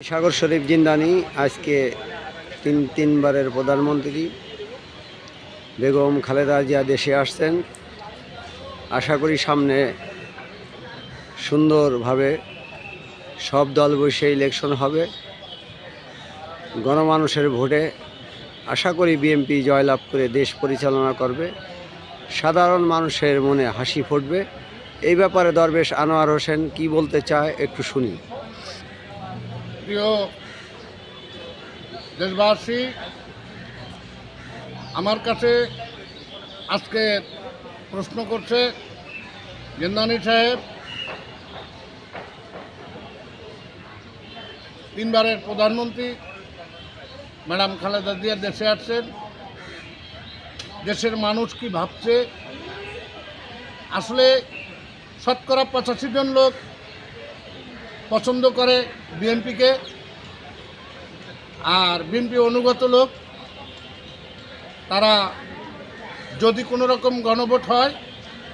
সাগর শরীফ জিন্দানি, আজকে তিন, তিনবারের প্রধানমন্ত্রী। বেগম খালেদা জিয়া দেশে আসছেন। আশা করি সামনে সুন্দরভাবে সব দল বসে ইলেকশন হবে। গণমানুষের ভোটে আশা করি বিএনপি জয়লাভ করে দেশ পরিচালনা করবে। সাধারণ মানুষের মনে হাসি ফুটবে। এই ব্যাপারে দরবেশ আনোয়ার হোসেন কি বলতে চায় একটু শুনি। প্রিয় দেশবাসী, আমার কাছে আজকে প্রশ্ন করছে গেন্দানি সাহেব, তিনবারের প্রধানমন্ত্রী, ম্যাডাম খালেদা জিয়া দেশে আসছেন। দেশের মানুষ কি ভাবছে? আসলে শতকরা পঁচাশি জন লোক পছন্দ করে বিএনপিকে। আর বিএনপি অনুগত লোক, তারা যদি কোনো রকম গণভোট হয়,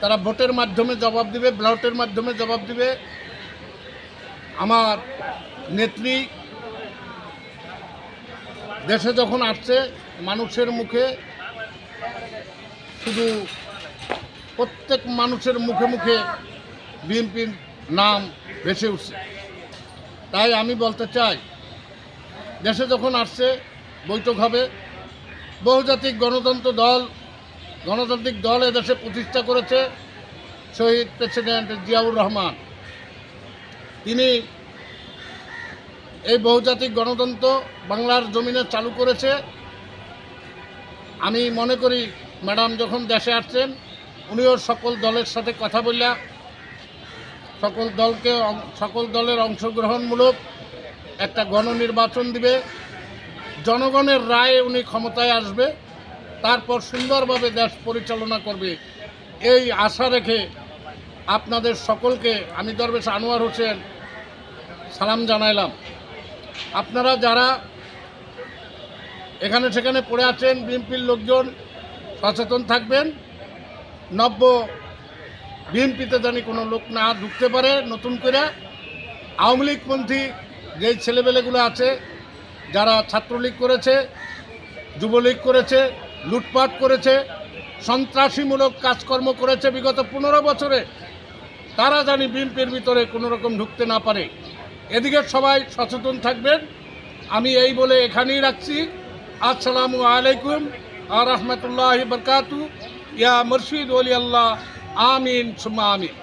তারা ভোটের মাধ্যমে জবাব দিবে ব্যালটের মাধ্যমে জবাব দিবে। আমার নেত্রী দেশে যখন আসছে, মানুষের মুখে শুধু প্রত্যেক মানুষের মুখে মুখে বিএনপির নাম ভেসে উঠছে। তাই আমি বলতে চাই, দেশে যখন আসছে, বৈঠক হবে, বহুজাতিক গণতন্ত্র দল, গণতান্ত্রিক দল এদেশে প্রতিষ্ঠা করেছে শহীদ প্রেসিডেন্ট জিয়াউর রহমান। তিনি এই বহুজাতিক গণতন্ত্র বাংলার জমিনে চালু করেছে। আমি মনে করি, ম্যাডাম যখন দেশে আসছেন, উনিও সকল দলের সাথে কথা বললা সকল দলকে সকল দলের অংশগ্রহণমূলক একটা গণনির্বাচন দিবে। জনগণের রায়ে উনি ক্ষমতায় আসবে, তারপর সুন্দরভাবে দেশ পরিচালনা করবে। এই আশা রেখে আপনাদের সকলকে আমি দরবেশ আনোয়ার হোসেন সালাম জানাইলাম। আপনারা যারা এখানে সেখানে পড়ে আছেন, বিএনপির লোকজন সচেতন থাকবেন। নব্য বিএনপিতে জানি কোনো লোক না ঢুকতে পারে, নতুন করে। আওয়ামী লীগপন্থী যেই ছেলেবেলেগুলো আছে, যারা ছাত্রলীগ করেছে, যুবলীগ করেছে, লুটপাট করেছে, সন্ত্রাসীমূলক কাজকর্ম করেছে বিগত পনেরো বছরে, তারা জানি বিএনপির ভিতরে কোনো রকম ঢুকতে না পারে। এদিকে সবাই সচেতন থাকবেন। আমি এই বলে এখানেই রাখছি। আসসালামু আলাইকুম আর রহমতুল্লাহ বরকাতু। ইয়া মুর্শিদ ওলি আল্লাহ। Amen to Sumamin.